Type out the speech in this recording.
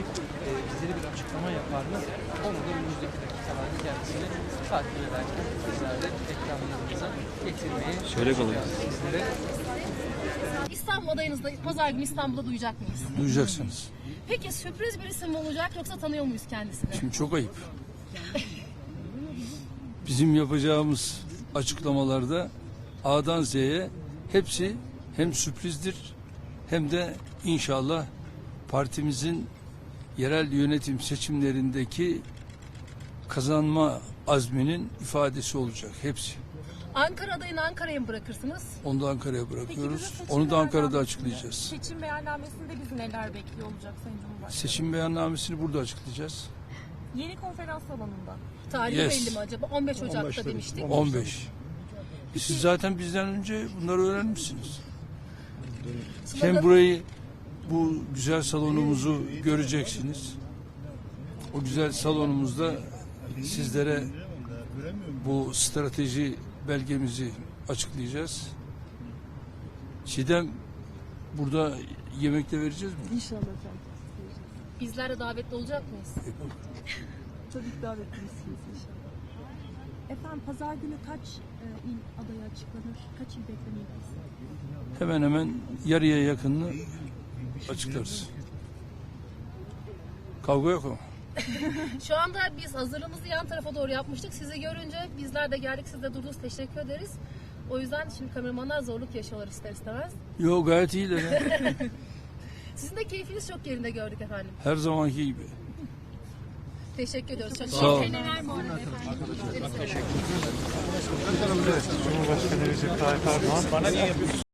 e, bizlere bir açıklama yapar mı? Onu da önümüzdeki dakikalarda kendisini takip ederken bizler de ekranlarımıza getirmeye Şöyle sizlere. İstanbul adayınızda pazar günü İstanbul'da duyacak mıyız? Duyacaksınız. Peki sürpriz bir isim mi olacak yoksa tanıyor muyuz kendisini? Şimdi çok ayıp. Bizim yapacağımız açıklamalarda A'dan Z'ye hepsi hem sürprizdir hem de inşallah partimizin yerel yönetim seçimlerindeki kazanma azminin ifadesi olacak hepsi. Ankara adayını Ankara'ya mı bırakırsınız? Onu da Ankara'ya bırakıyoruz. seçim Onu da Ankara'da açıklayacağız. Seçim beyannamesinde bizi neler bekliyor olacak Sayın Cumhurbaşkanı? Seçim beyannamesini burada açıklayacağız. Yeni konferans salonunda. Tarihi Yes. belli mi acaba? 15 Ocak'ta demiştik. 15. E Siz zaten bizden önce bunları öğrenmişsiniz. Hem burayı bu güzel salonumuzu göreceksiniz. O güzel salonumuzda sizlere bu strateji belgemizi açıklayacağız. Çiğdem burada yemekte vereceğiz mi? İnşallah efendim. Bizler de davetli olacak mıyız? Tabii ki davetlisiniz inşallah. Efendim pazar günü kaç e, il adayı açıklanır? Kaç il beklemeliyiz? Hemen hemen yarıya yakınını açıklarız. Kavga yok ama. Şu anda biz hazırlığımızı yan tarafa doğru yapmıştık. Sizi görünce bizler de geldik. Siz de durdunuz. Teşekkür ederiz. O yüzden şimdi kameramanlar zorluk yaşıyorlar ister istemez. Yok gayet iyi de. Sizin de keyfiniz çok yerinde gördük efendim. Her zamanki gibi. Teşekkür ediyoruz. Çok Sağ olun. Cumhurbaşkanı Recep Tayyip Erdoğan